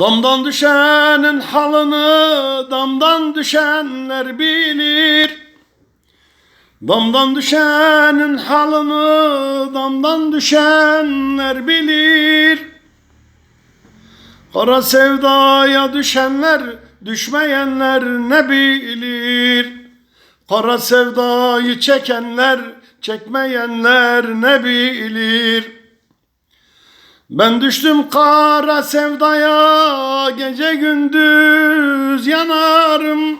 Damdan düşenin halını damdan düşenler bilir. Damdan düşenin halını damdan düşenler bilir. Kara sevdaya düşenler düşmeyenler ne bilir. Kara sevdayı çekenler çekmeyenler ne bilir. Ben düştüm kara sevdaya gece gündüz yanarım.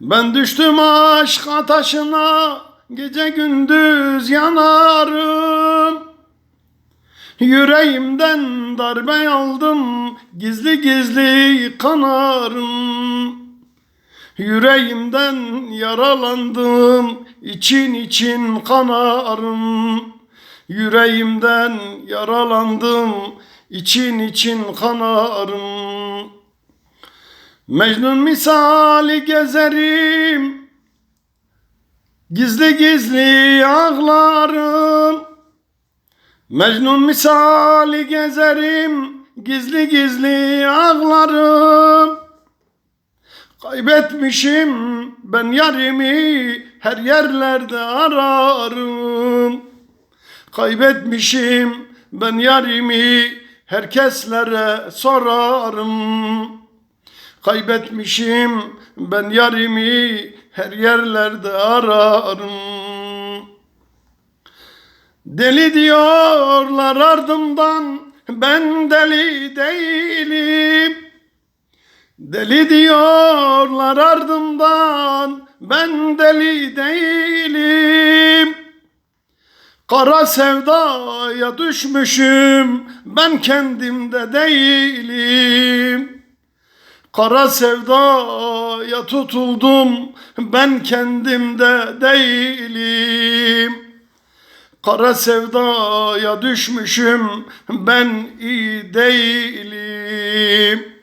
Ben düştüm aşk ateşine gece gündüz yanarım. Yüreğimden darbe aldım gizli gizli kanarım. Yüreğimden yaralandım için için kanarım. Yüreğimden yaralandım için için kanarım. Mecnun misali gezerim Gizli gizli ağlarım. Mecnun misali gezerim Gizli gizli ağlarım. Kaybetmişim ben yarimi Her yerlerde ararım Kaybetmişim ben yarimi Herkeslere sorarım Kaybetmişim ben yarimi her yerlerde ararım. Deli diyorlar ardımdan ben deli değilim. Deli diyorlar ardımdan ben deli değilim. Kara sevdaya düşmüşüm ben kendimde değilim. Kara sevdaya tutuldum ben kendimde değilim. Kara sevdaya düşmüşüm ben iyi değilim.